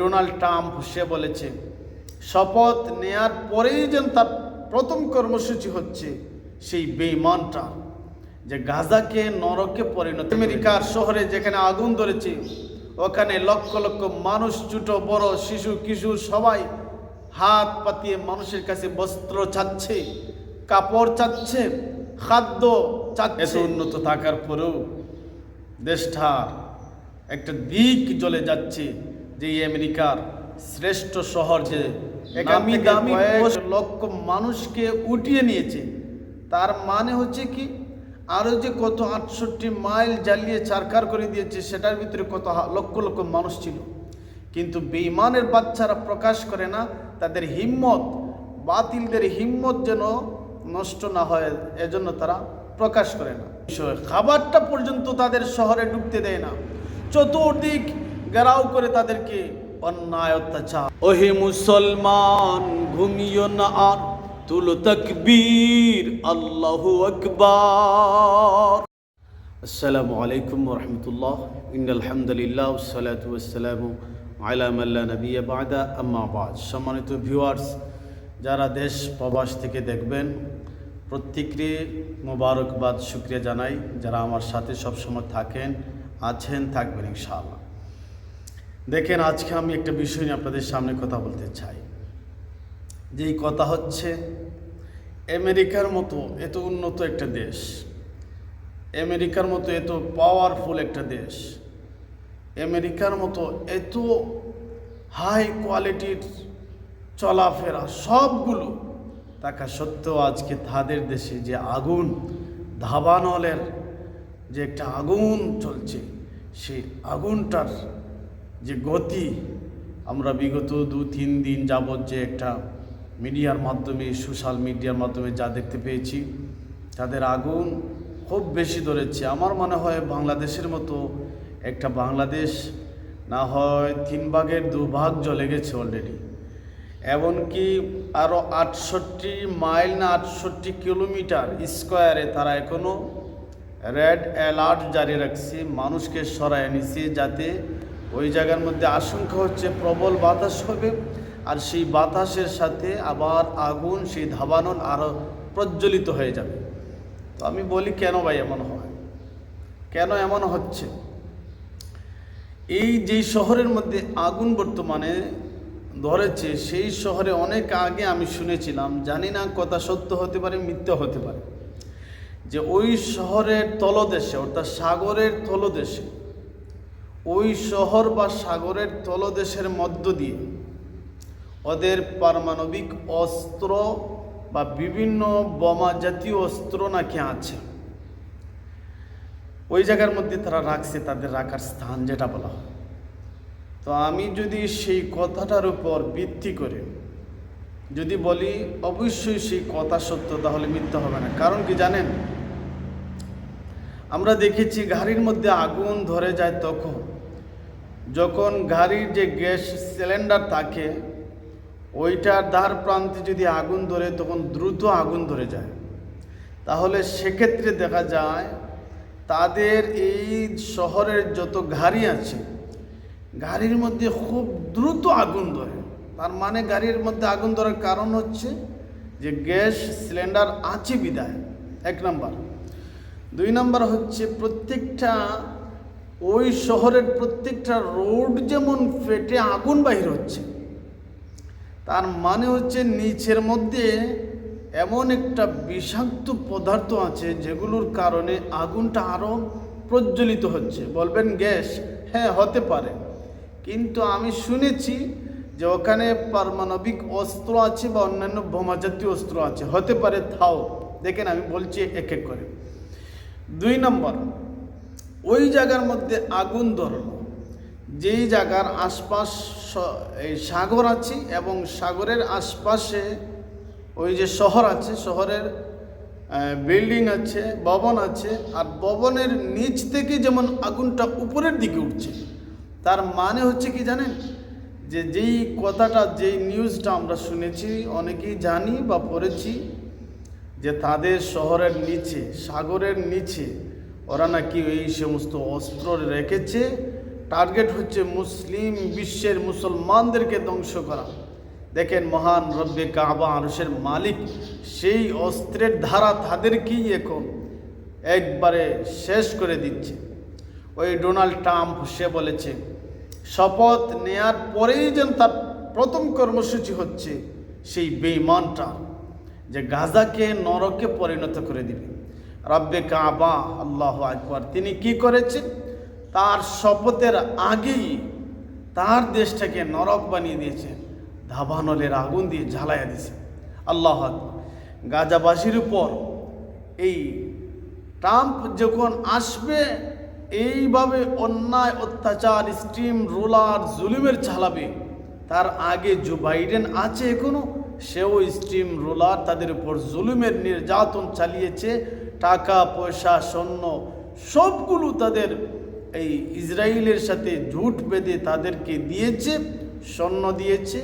Donald Trump সে বলেছে, শপথ নেয়ার পরেই যেন তার প্রথম কর্মসূচি হচ্ছে সেই বেইমানটা যে গাজাকে নরকে পরিণত আমেরিকার শহরে যেখানে আগুন ধরেছে, ওখানে লক্ষ লক্ষ মানুষ, ছোটো, বড়, শিশু, কিশোর, সবাই হাত পাতিয়ে মানুষের কাছে বস্ত্র চাচ্ছে, কাপড় চাচ্ছে, খাদ্য চাচ্ছে। উন্নত থাকার পরেও দেশটা একটা দিক জ্বলে যাচ্ছে। যে আমেরিকার শ্রেষ্ঠ শহর যে দামি দামি লক্ষ মানুষকে উঠিয়ে নিয়েছে। তার মানে হচ্ছে কি? আরও যে কত আটষট্টি মাইল জ্বালিয়ে চারকার করে দিয়েছে সেটার ভিতরে কত লক্ষ লক্ষ মানুষ ছিল। কিন্তু বেঈমানের বাচ্চারা প্রকাশ করে না তাদের হিম্মত বাতিলদের হিম্মত যেন নষ্ট না হয় এজন্য তারা প্রকাশ করে না। খাবারটা পর্যন্ত তাদের শহরে ঢুকতে দেয় না। চতুর্দিক ঘেরাও করে তাদেরকে অন্যায় অত্যাচার। ওহে মুসলমান, ঘুমিও না আর, তুলো তকবীর, আল্লাহু আকবার। আসসালামু আলাইকুম রহমতুল্লাহ। ইন্দালহামদুলিল্লাহ সালাতু আসসালামু আলামাল্লা নবী বাদা। আম্মা বাদ। সম্মানিত ভিউয়ার্স, যারা দেশ, প্রবাস থেকে দেখবেন, প্রত্যেককে মোবারকবাদ, শুক্রিয়া জানাই। যারা আমার সাথে সবসময় থাকেন, আছেন, থাকবেন ইনশাআল্লাহ। দেখেন, আজকে আমি একটা বিষয় নিয়ে আপনাদের সামনে কথা বলতে চাই। যেই কথা হচ্ছে, আমেরিকার মতো এত উন্নত একটা দেশ, আমেরিকার মতো এত পাওয়ারফুল একটা দেশ, আমেরিকার মতো এত হাই কোয়ালিটির চলাফেরা সবগুলো থাকা সত্ত্বেও আজকে তাদের দেশে যে আগুন, ধাবানলের যে একটা আগুন চলছে, সেই আগুনটার যে গতি আমরা বিগত দু, তিন দিন যাবৎ যে একটা মিডিয়ার মাধ্যমে, সোশ্যাল মিডিয়ার মাধ্যমে যা দেখতে পেয়েছি, তাদের আগুন খুব বেশি ধরেছে। আমার মনে হয় বাংলাদেশের মতো একটা বাংলাদেশ না হয় তিন ভাগের দু ভাগ জ্বলে গেছে অলরেডি এমনকি আরও আটষট্টি মাইল না আটষট্টি কিলোমিটার স্কোয়ারে তারা এখনও রেড অ্যালার্ট জারি রাখছে। মানুষকে সরায় নিছে যাতে ওই জায়গার মধ্যে আশঙ্কা হচ্ছে প্রবল বাতাস হবে, আর সেই বাতাসের সাথে আবার আগুন, সেই ধাবানন আরও প্রজ্বলিত হয়ে যাবে। তো আমি বলি, কেন ভাই এমন হয়? কেন এমন হচ্ছে? এই যেই শহরের মধ্যে আগুন বর্তমানে ধরেছে, সেই শহরে অনেক আগে আমি শুনেছিলাম, জানি না কথা সত্য হতে পারে, মিথ্যা হতে পারে, যে ওই শহরের তলদেশে, অর্থাৎ সাগরের তলদেশে ওই শহর বা সাগরের তলদেশের মধ্য দিয়ে। ওদের পারমাণবিক অস্ত্র বা বিভিন্ন বোমা জাতীয় অস্ত্র নাকি আছে। ওই জায়গার মধ্যে তারা রাখছে, তাদের রাখার স্থান যেটা বলা তো আমি যদি সেই কথাটার উপর ভিত্তি করে যদি বলি, অবশ্যই সেই কথা সত্য, তাহলে মিথ্যা হবে না। কারণ কি জানেন? আমরা দেখেছি গাড়ির মধ্যে আগুন ধরে যায় তখন। যখন গাড়ির যে গ্যাস সিলিন্ডার থাকে, ওইটার দ্বার প্রান্তে যদি আগুন ধরে, তখন দ্রুত আগুন ধরে যায়। তাহলে সেক্ষেত্রে দেখা যায়, তাদের এই শহরের যত গাড়ি আছে, গাড়ির মধ্যে খুব দ্রুত আগুন ধরে। তার মানে গাড়ির মধ্যে আগুন ধরার কারণ হচ্ছে যে গ্যাস সিলিন্ডার আছে বিদায় এক নাম্বার। দুই নাম্বার হচ্ছে প্রত্যেকটা ওই শহরের প্রত্যেকটা রোড যেমন ফেটে আগুন বাহির হচ্ছে, তার মানে হচ্ছে নিচের মধ্যে এমন একটা বিষাক্ত পদার্থ আছে যেগুলোর কারণে আগুনটা আরও প্রজ্বলিত হচ্ছে। বলবেন গ্যাস? হ্যাঁ হতে পারে। কিন্তু আমি শুনেছি যে ওখানে পারমাণবিক অস্ত্র আছে বা অন্যান্য বোমা জাতীয় অস্ত্র আছে, হতে পারে, থাও। দেখেন, আমি বলছি এক এক করে। দুই নম্বর ওই জায়গার মধ্যে আগুন ধরলো। যেই জায়গার আশপাশ এই সাগর আছে এবং সাগরের আশপাশে ওই যে শহর আছে, শহরের বিল্ডিং আছে, ভবন আছে, আর ভবনের নিচ থেকে যেমন আগুনটা উপরের দিকে উঠছে, তার মানে হচ্ছে কি জানেন? যে যেই কথাটা, যেই নিউজটা আমরা শুনেছি, অনেকেই জানি বা পড়েছি যে তাদের শহরের নিচে, সাগরের নিচে ওরা নাকি এই সমস্ত অস্ত্র রেখেছে। টার্গেট হচ্ছে মুসলিম বিশ্বের মুসলমানদেরকে ধ্বংস করা। দেখেন মহান রব্বে কাবা আরসের মালিক, সেই অস্ত্রের ধারা তাদেরকেই এখন একবারে শেষ করে দিচ্ছে। ওই ডোনাল্ড ট্রাম্প, সে বলেছে, শপথ নেয়ার পরেই যেন তার প্রথম কর্মসূচি হচ্ছে সেই বেইমানটা যে গাজাকে নরকে পরিণত করে দিবে। রব্বে কাবা, আল্লাহ আকবর। তিনি কি করেছেন? তার শপথের আগেই তার দেশটাকে নরক বানিয়ে দিয়েছেন, ধাবানলের আগুন দিয়ে ঝালাইয়া দিয়েছে আল্লাহ গাজাবাসীর উপর এই ট্রাম্প যখন আসবে, এইভাবে অন্যায়, অত্যাচার স্ট্রিম রোলার, জুলুমের চালাবে তার আগে জো বাইডেন আছে এখনও, সেও স্ট্রিম রোলার তাদের উপর জুলুমের নির্যাতন চালিয়েছে। টাকা, পয়সা, স্বর্ণ সবগুলো তাদের এই ইসরায়েলের সাথে ঝুট বেঁধে তাদেরকে দিয়েছে, স্বর্ণ দিয়েছে,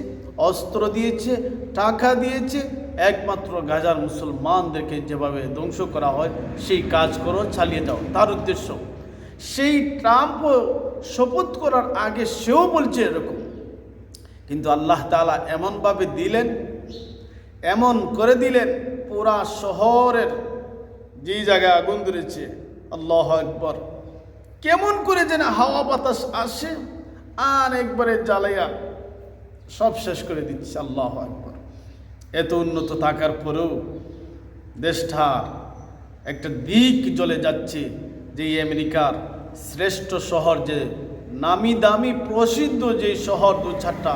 অস্ত্র দিয়েছে, টাকা দিয়েছে। একমাত্র গাজার মুসলমানদেরকে যেভাবে ধ্বংস করা হয়, সেই কাজ করো, চালিয়ে যাও। তার উদ্দেশ্য, সেই ট্রাম্প শপথ করার আগে সেও বলছে এরকম। কিন্তু আল্লাহ তালা এমনভাবে দিলেন, এমন করে দিলেন, পুরা শহরের যেই জায়গায় আগুন ধরেছে, আল্লাহ একবার কেমন করে যেন হাওয়া বাতাস আসে, আর একবারে জ্বালাইয়া সব শেষ করে দিচ্ছে আল্লাহ একবার এত উন্নত থাকার পরেও দেশটা একটা দিক জ্বলে যাচ্ছে যে আমেরিকার শ্রেষ্ঠ শহর যে নামি দামি প্রসিদ্ধ যে শহর দু চারটা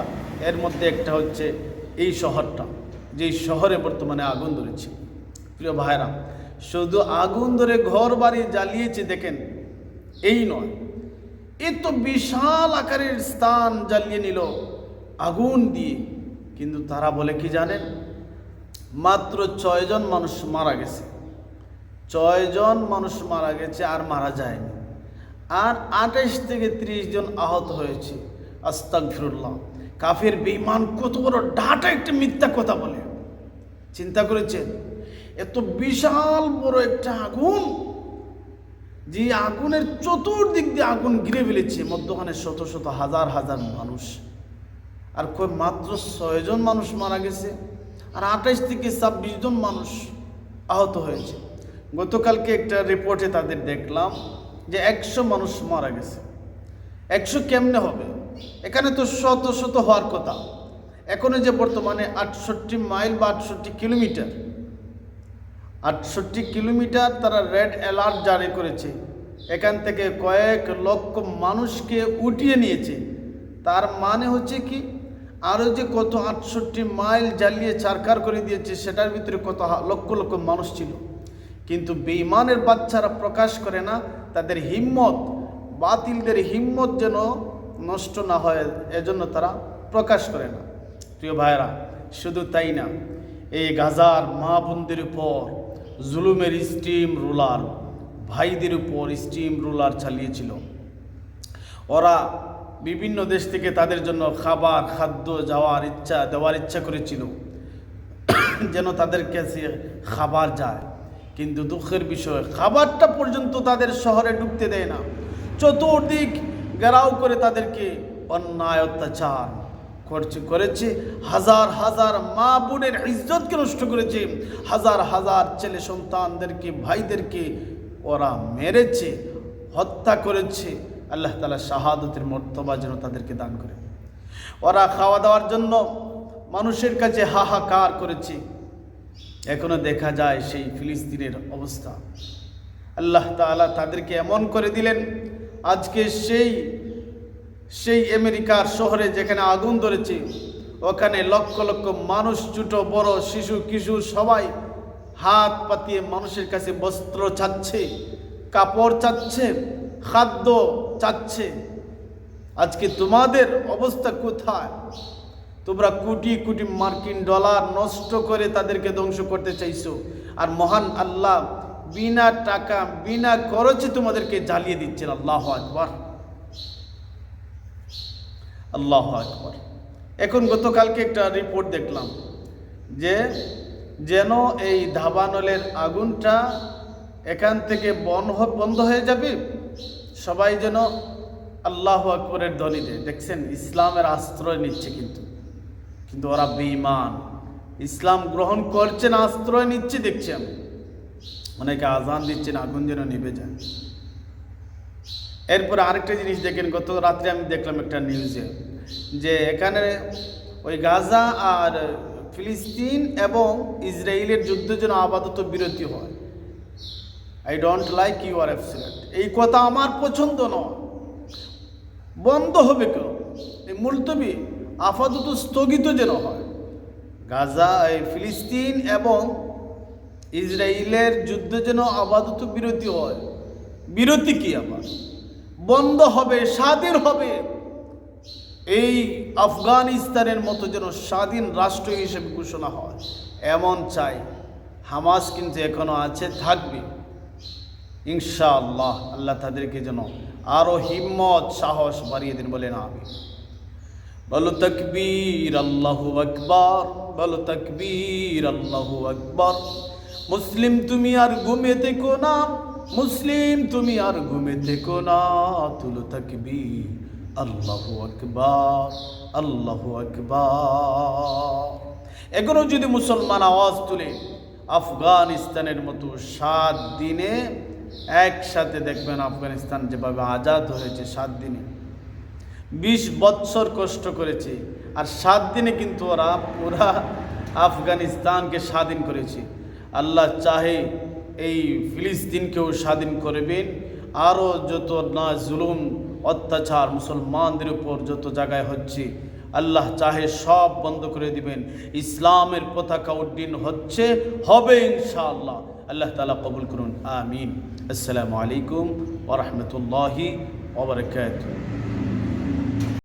এর মধ্যে একটা হচ্ছে এই শহরটা, যেই শহরে বর্তমানে আগুন ধরেছে। প্রিয় ভাইরা শুধু আগুন ধরে ঘর বাড়ি জ্বালিয়েছে, দেখেন, এই নয়। এ তো বিশাল আকারের স্থান জ্বালিয়ে নিল আগুন দিয়ে। কিন্তু তারা বলে, কি জানেন? মাত্র ছয়জন মানুষ মারা গেছে। ছয়জন মানুষ মারা গেছে আর মারা যায়নি। আর আঠাশ থেকে ত্রিশ জন আহত হয়েছে। আস্তাক ফিরুল্লাহ কাফের বেইমান কত বড় ডাটা একটা মিথ্যা কথা বলে। চিন্তা করেছেন? এত বিশাল বড় একটা আগুন যে আগুনের চতুর্দিক দিয়ে আগুন ঘিরে ফেলেছে। মধ্যখানে শত শত হাজার হাজার মানুষ। আর কই মাত্র ছয়জন মানুষ মারা গেছে আর আঠাইশ থেকে ছাব্বিশ জন মানুষ আহত হয়েছে। গতকালকে একটা রিপোর্টে তাদের দেখলাম যে একশো মানুষ মারা গেছে। একশো কেমনে হবে? এখানে তো শত শত হওয়ার কথা। এখনও যে বর্তমানে আটষট্টি মাইল বা আটষট্টি কিলোমিটার। আটষট্টি কিলোমিটার তারা রেড অ্যালার্ট জারি করেছে। এখান থেকে কয়েক লক্ষ মানুষকে উঠিয়ে নিয়েছে। তার মানে হচ্ছে কি? আরও যে কত আটষট্টি মাইল জ্বালিয়ে চারকার করে দিয়েছে, সেটার ভিতরে কত লক্ষ লক্ষ মানুষ ছিল। কিন্তু বেইমানের বাচ্চারা প্রকাশ করে না, তাদের হিম্মত, বাতিলদের হিম্মত যেন নষ্ট না হয়, এজন্য তারা প্রকাশ করে না। প্রিয় ভাইরা শুধু তাই না, এই গাজার মা বোনদের উপর জুলুমের স্টিম রুলার ভাইদের উপর স্টিম রুলার চালিয়েছিল। ওরা বিভিন্ন দেশ থেকে তাদের জন্য খাবার, খাদ্য যাওয়ার ইচ্ছা, দেওয়ার ইচ্ছা করেছিল। যেন তাদের কাছে খাবার যায়। কিন্তু দুঃখের বিষয়, খাবারটা পর্যন্ত তাদের শহরে ঢুকতে দেয় না। চতুর্দিক গেরাও করে তাদেরকে অন্যায়, অত্যাচার করছে করেছে, হাজার হাজার মা বোনের ইজ্জতকে নষ্ট করেছে, হাজার হাজার ছেলে সন্তানদেরকে, ভাইদেরকে ওরা মেরেছে, হত্যা করেছে। আল্লাহ তালা শাহাদতের মর্তবা যেন তাদেরকে দান করে। ওরা খাওয়া দাওয়ার জন্য মানুষের কাছে হাহাকার করেছে। এখনও দেখা যায় সেই ফিলিস্তিনের অবস্থা। আল্লাহ তাআলা তাদেরকে এমন করে দিলেন, আজকে সেই সেই আমেরিকার শহরে যেখানে আগুন ধরেছে, ওখানে লক্ষ লক্ষ মানুষ, ছোট, বড়, শিশু, কিশোর সবাই হাত পাতিয়ে মানুষের কাছে বস্ত্র চাচ্ছে, কাপড় চাচ্ছে, খাদ্য চাচ্ছে। আজকে তোমাদের অবস্থা কোথায়? তোমরা কোটি কোটি মার্কিন ডলার নষ্ট করে তাদেরকে ধ্বংস করতে চাইছো। আর মহান আল্লাহ বিনা টাকা, বিনা খরচে তোমাদেরকে জ্বালিয়ে দিচ্ছেন। আল্লাহ আকবর। আল্লাহ আকবর। এখন গতকালকে একটা রিপোর্ট দেখলাম যে যেন এই ধাবানলের আগুনটা এখান থেকে বন বন্ধ হয়ে যাবে, সবাই যেন আল্লাহ আকবরের ধ্বনিতে দেখছেন, ইসলামের আশ্রয় নিচ্ছে কিন্তু। কিন্তু ওরা বেঈমান। ইসলাম গ্রহণ করছে না, আশ্রয় নিচ্ছে, দেখছি আমি। অনেকে আজান দিচ্ছেন আগুন যেন নিভে যায়। এরপরে আরেকটা জিনিস দেখেন, গত রাত্রে আমি দেখলাম একটা নিউজে যে এখানে ওই গাজা আর ফিলিস্তিন এবং ইসরায়েলের যুদ্ধ যেন আপাতত বিরতি হয়। আই ডোন্ট লাইক ইউ আর অ্যাবসিলেন্ট এই কথা আমার পছন্দ নয়। বন্ধ হবে কেন? এই মুলতবি আপাতত স্থগিত যেন হয়। গাজা, এই ফিলিস্তিন এবং ইসরায়েলের যুদ্ধ যেন আপাতত বিরতি হয়। বিরতি কি আবার? বন্ধ হবে, স্বাধীন হবে। এই আফগানিস্তানের মতো যেন স্বাধীন রাষ্ট্র হিসেবে ঘোষণা হয়, এমন চাই হামাস কিন্তু এখনও আছে, থাকবে। ইনশাআল্লাহ আল্লাহ তাদেরকে যেন আরও হিম্মত, সাহস বাড়িয়ে দিন বলে না আমি বলো তকবীর আল্লাহু আকবার, বলো তকবীর আল্লাহু আকবর। মুসলিম তুমি আর ঘুমে থেকো না। মুসলিম, তুমি আর ঘুমে থেকো না। তুলো তকবীর। আল্লাহু আকবার আল্লাহু আকবার। এখনও যদি মুসলমান আওয়াজ তুলে আফগানিস্তানের মতো সাত দিনে একসাথে দেখবেন আফগানিস্তান যেভাবে আজাদ হয়েছে সাত দিনে। বিশ বৎসর কষ্ট করেছে। আর সাত দিনে কিন্তু ওরা পুরা আফগানিস্তানকে স্বাধীন করেছে। আল্লাহ চাহে এই ফিলিস্তিনকেও স্বাধীন করবেন। আরও যত না জুলুম, অত্যাচার, মুসলমানদের উপর যত জায়গায় হচ্ছে, আল্লাহ চাহে সব বন্ধ করে দিবেন। ইসলামের পতাকা উড্ডীন হচ্ছে, হবে ইনশাআল্লাহ। আল্লাহ তালা কবুল করুন। আমিন। আসসালামু আলাইকুম ওরহমতুল্লাহি ওবরকাত